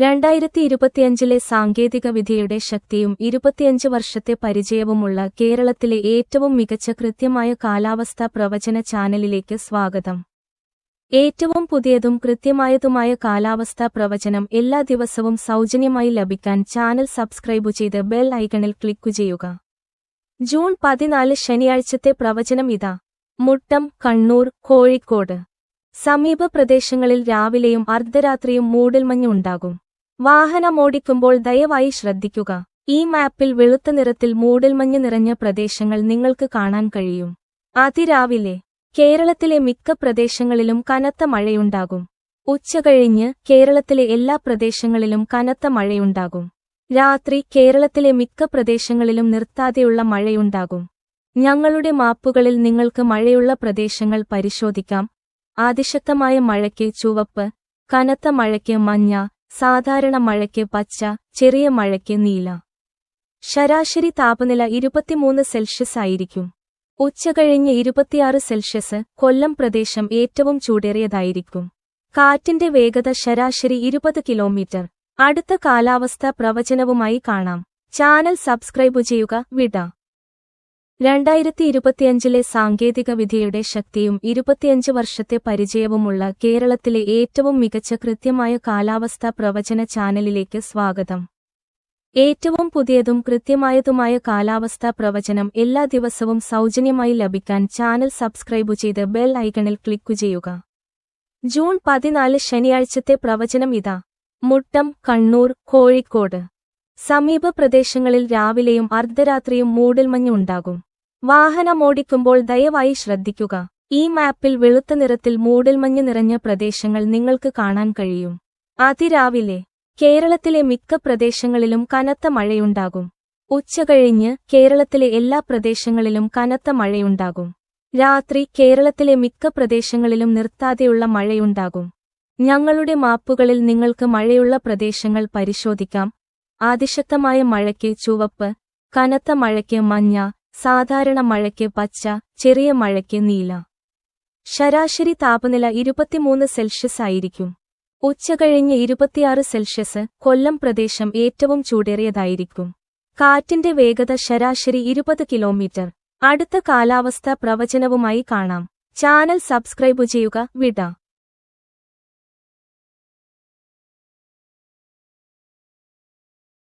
രണ്ടായിരത്തി ഇരുപത്തിയഞ്ചിലെ സാങ്കേതികവിദ്യയുടെ ശക്തിയും ഇരുപത്തിയഞ്ച് വർഷത്തെ പരിചയവുമുള്ള കേരളത്തിലെ ഏറ്റവും മികച്ച കൃത്യമായ കാലാവസ്ഥാ പ്രവചന ചാനലിലേക്ക് സ്വാഗതം. ഏറ്റവും പുതിയതും കൃത്യമായതുമായ കാലാവസ്ഥാ പ്രവചനം എല്ലാ ദിവസവും സൗജന്യമായി ലഭിക്കാൻ ചാനൽ സബ്സ്ക്രൈബു ചെയ്ത് ബെൽ ഐക്കണിൽ ക്ലിക്കു ചെയ്യുക. ജൂൺ പതിനാല് ശനിയാഴ്ചത്തെ പ്രവചനം ഇതാ. മുട്ടം കണ്ണൂർ കോഴിക്കോട്. സമീപ പ്രദേശങ്ങളിൽ രാവിലെയും അർദ്ധരാത്രിയും മൂടൽമഞ്ഞ് ഉണ്ടാകും വാഹനമോടിക്കുമ്പോൾ ദയവായി ശ്രദ്ധിക്കുക. ഈ മാപ്പിൽ വെളുത്ത നിറത്തിൽ മൂടൽമഞ്ഞ് നിറഞ്ഞ പ്രദേശങ്ങൾ നിങ്ങൾക്ക് കാണാൻ കഴിയും. അതിരാവിലെ കേരളത്തിലെ മിക്ക പ്രദേശങ്ങളിലും കനത്ത മഴയുണ്ടാകും. ഉച്ചകഴിഞ്ഞ് കേരളത്തിലെ എല്ലാ പ്രദേശങ്ങളിലും കനത്ത മഴയുണ്ടാകും. രാത്രി കേരളത്തിലെ മിക്ക പ്രദേശങ്ങളിലും നിർത്താതെയുള്ള മഴയുണ്ടാകും. ഞങ്ങളുടെ മാപ്പുകളിൽ നിങ്ങൾക്ക് മഴയുള്ള പ്രദേശങ്ങൾ പരിശോധിക്കാം. അതിശക്തമായ മഴയ്ക്ക് ചുവപ്പ് കനത്ത മഴയ്ക്ക് മഞ്ഞ സാധാരണ മഴയ്ക്ക് പച്ച ചെറിയ മഴയ്ക്ക് നീല. ശരാശരി താപനില ഇരുപത്തിമൂന്ന് സെൽഷ്യസ് ആയിരിക്കും. ഉച്ചകഴിഞ്ഞ് ഇരുപത്തിയാറ് സെൽഷ്യസ് കൊല്ലം പ്രദേശം ഏറ്റവും ചൂടേറിയതായിരിക്കും. കാറ്റിന്റെ വേഗത ശരാശരി ഇരുപത് കിലോമീറ്റർ. അടുത്ത കാലാവസ്ഥാ പ്രവചനവുമായി കാണാം. ചാനൽ സബ്സ്ക്രൈബ് ചെയ്യുക വിട. രണ്ടായിരത്തി ഇരുപത്തിയഞ്ചിലെ സാങ്കേതിക വിധിയുടെ ശക്തിയും ഇരുപത്തിയഞ്ച് വർഷത്തെ പരിചയവുമുള്ള കേരളത്തിലെ ഏറ്റവും മികച്ച കൃത്യമായ കാലാവസ്ഥാ പ്രവചന ചാനലിലേക്ക് സ്വാഗതം. ഏറ്റവും പുതിയതും കൃത്യമായതുമായ കാലാവസ്ഥാ പ്രവചനം എല്ലാ ദിവസവും സൗജന്യമായി ലഭിക്കാൻ ചാനൽ സബ്സ്ക്രൈബു ചെയ്ത് ബെൽ ഐക്കണിൽ ക്ലിക്കു ചെയ്യുക. ജൂൺ പതിനാല് ശനിയാഴ്ചത്തെ പ്രവചനം ഇതാ. മുട്ടം കണ്ണൂർ കോഴിക്കോട്. സമീപ പ്രദേശങ്ങളിൽ രാവിലെയും അർദ്ധരാത്രിയും മൂടൽമഞ്ഞ് ഉണ്ടാകും വാഹനമോടിക്കുമ്പോൾ ദയവായി ശ്രദ്ധിക്കുക. ഈ മാപ്പിൽ വെളുത്ത നിറത്തിൽ മൂടൽമഞ്ഞ് നിറഞ്ഞ പ്രദേശങ്ങൾ നിങ്ങൾക്ക് കാണാൻ കഴിയും. അതിരാവിലെ കേരളത്തിലെ മിക്ക പ്രദേശങ്ങളിലും കനത്ത മഴയുണ്ടാകും. ഉച്ചകഴിഞ്ഞ് കേരളത്തിലെ എല്ലാ പ്രദേശങ്ങളിലും കനത്ത മഴയുണ്ടാകും. രാത്രി കേരളത്തിലെ മിക്ക പ്രദേശങ്ങളിലും നിർത്താതെയുള്ള മഴയുണ്ടാകും. ഞങ്ങളുടെ മാപ്പുകളിൽ നിങ്ങൾക്ക് മഴയുള്ള പ്രദേശങ്ങൾ പരിശോധിക്കാം. അതിശക്തമായ മഴയ്ക്ക് ചുവപ്പ് കനത്ത മഴയ്ക്ക് മഞ്ഞ സാധാരണ മഴയ്ക്ക് പച്ച ചെറിയ മഴയ്ക്ക് നീല. ശരാശരി താപനില ഇരുപത്തിമൂന്ന് സെൽഷ്യസ് ആയിരിക്കും. ഉച്ചകഴിഞ്ഞ് ഇരുപത്തിയാറ് സെൽഷ്യസ് കൊല്ലം പ്രദേശം ഏറ്റവും ചൂടേറിയതായിരിക്കും. കാറ്റിന്റെ വേഗത ശരാശരി ഇരുപത് കിലോമീറ്റർ. അടുത്ത കാലാവസ്ഥാ പ്രവചനവുമായി കാണാം. ചാനൽ സബ്സ്ക്രൈബ് ചെയ്യുക വിട.